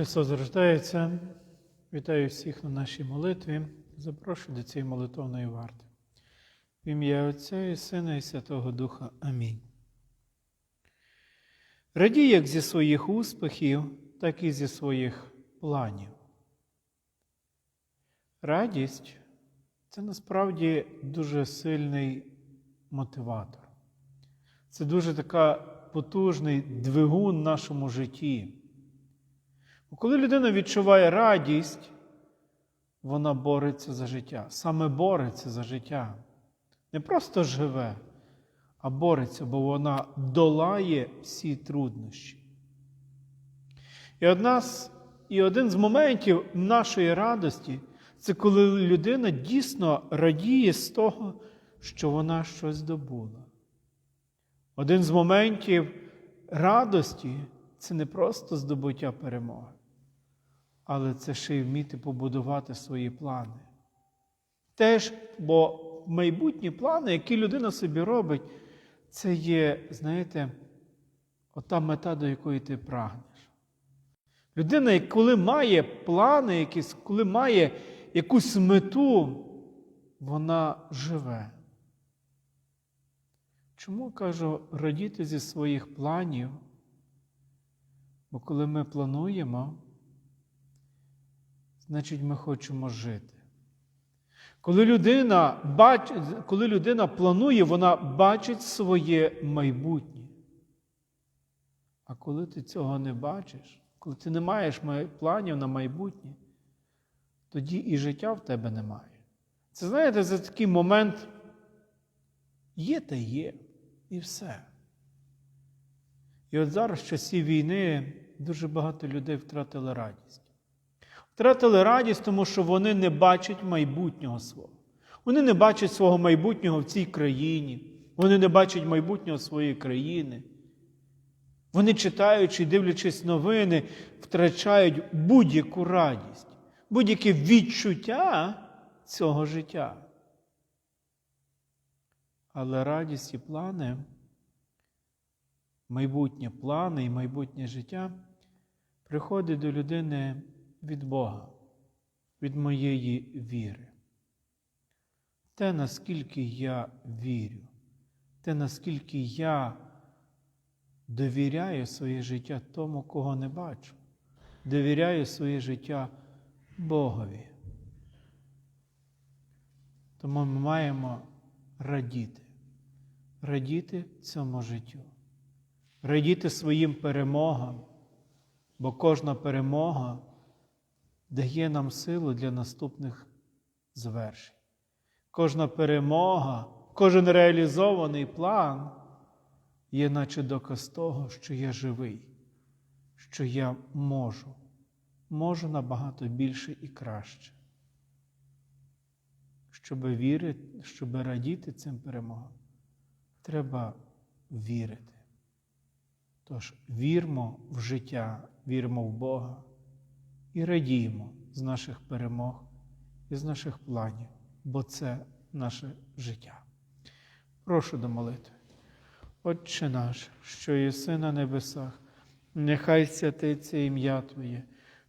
Христос рождається. Вітаю всіх на нашій молитві. Запрошую до цієї молитовної варти. В ім'я Отця і Сина і Святого Духа. Амінь. Радій як зі своїх успіхів, так і зі своїх планів. Радість це насправді дуже сильний мотиватор. Це дуже така потужний двигун в нашому житті. Коли людина відчуває радість, вона бореться за життя. Саме бореться за життя. Не просто живе, а бореться, бо вона долає всі труднощі. І, одна з, і один з моментів нашої радості це коли людина дійсно радіє з того, що вона щось здобула. Один з моментів радості це не просто здобуття перемоги, але це ще й вміти побудувати свої плани. Теж, бо майбутні плани, які людина собі робить, це є, знаєте, ота мета, до якої ти прагнеш. Людина, коли має плани якісь, коли має якусь мету, вона живе. Чому кажу радіти зі своїх планів? Бо коли ми плануємо, значить ми хочемо жити. Коли людина, бач... коли людина планує, вона бачить своє майбутнє. А коли ти цього не бачиш, коли ти не маєш планів на майбутнє, тоді і життя в тебе немає. Це знаєте, це такий момент є та є, і все. І от зараз, в часі війни, дуже багато людей втратили радість. Втратили радість, тому що вони не бачать майбутнього свого. Вони не бачать свого майбутнього в цій країні. Вони не бачать майбутнього своєї країни. Вони, читаючи дивлячись новини, втрачають будь-яку радість, будь-яке відчуття цього життя. Але радість і плани, майбутнє плани і майбутнє життя приходить до людини від Бога, від моєї віри. Те, наскільки я вірю, те, наскільки я довіряю своє життя тому, кого не бачу, довіряю своє життя Богові. Тому ми маємо радіти, радіти цьому життю, радіти своїм перемогам, бо кожна перемога дає нам силу для наступних звершень. Кожна перемога, кожен реалізований план є, наче доказ того, що я живий, що я можу, можу набагато більше і краще. Щоб вірити, щоб радіти цим перемогам, треба вірити. Тож вірмо в життя, вірмо в Бога і радіємо з наших перемог і з наших планів, бо це наше життя. Прошу до молитви. Отче наш, що єси на небесах, нехай святиться ім'я Твоє,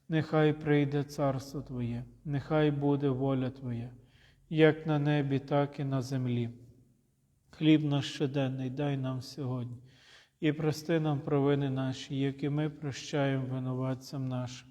нехай прийде царство Твоє, нехай буде воля Твоя, як на небі, так і на землі. Хліб наш щоденний дай нам сьогодні, і прости нам провини наші, які ми прощаємо винуватцям нашим.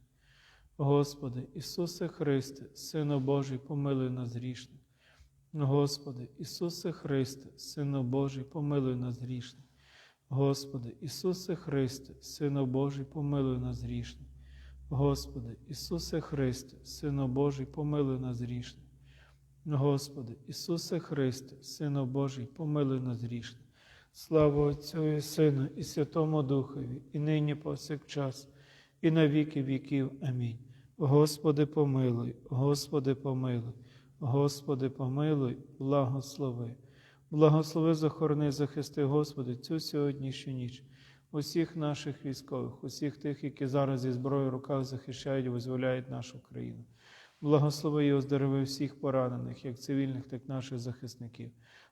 Господи, Ісусе Христе, Сину Божий, помилуй нас грішних. Господи, Ісусе Христе, Сину Божий, помилуй нас грішних. Господи, Ісусе Христе, Сину Божий, помилуй нас грішних. Господи, Ісусе Христе, Сину Божий, помилуй нас грішних. Господи, Ісусе Христе, Сину Божий, помилуй нас грішних. Слава Отцю і Сину, і Святому Духові, і нині повсякчас, і на віки віків. Амінь. Господи помилуй, Господи помилуй, Господи помилуй, благослови. Благослови, захорони, захисти, Господи, цю сьогоднішню ніч, усіх наших військових, усіх тих, які зараз зі зброєю в руках захищають і визволяють нашу країну. Благослови і оздорови всіх поранених, як цивільних, так і наших захисників.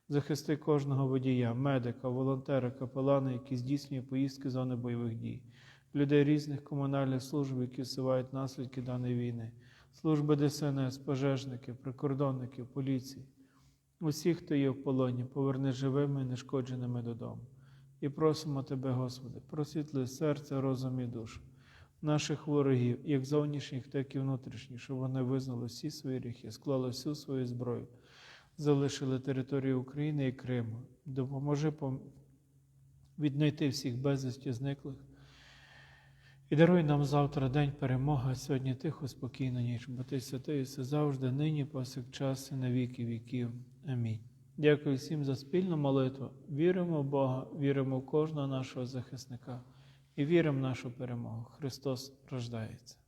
Захисти кожного водія, медика, волонтера, капелана, які здійснює поїздки зони бойових дій, людей різних комунальних служб, які усувають наслідки даної війни, служби ДСНС, пожежники, прикордонники, поліції. Усіх, хто є в полоні, поверни живими і нешкодженими додому. І просимо Тебе, Господи, просвітли серце, розум і душу наших ворогів, як зовнішніх, так і внутрішніх, щоб вони визнали всі свої гріхи, склали всю свою зброю, залишили територію України і Криму. Допоможи пом- віднайти всіх безвісті зниклих. І даруй нам завтра день перемоги, сьогодні тихо, спокійно ніч, бо ти святий все завжди, нині, повсякчас і на віки віків. Амінь. Дякую всім за спільну молитву. Віримо в Бога, віримо в кожного нашого захисника і віримо в нашу перемогу. Христос рождається.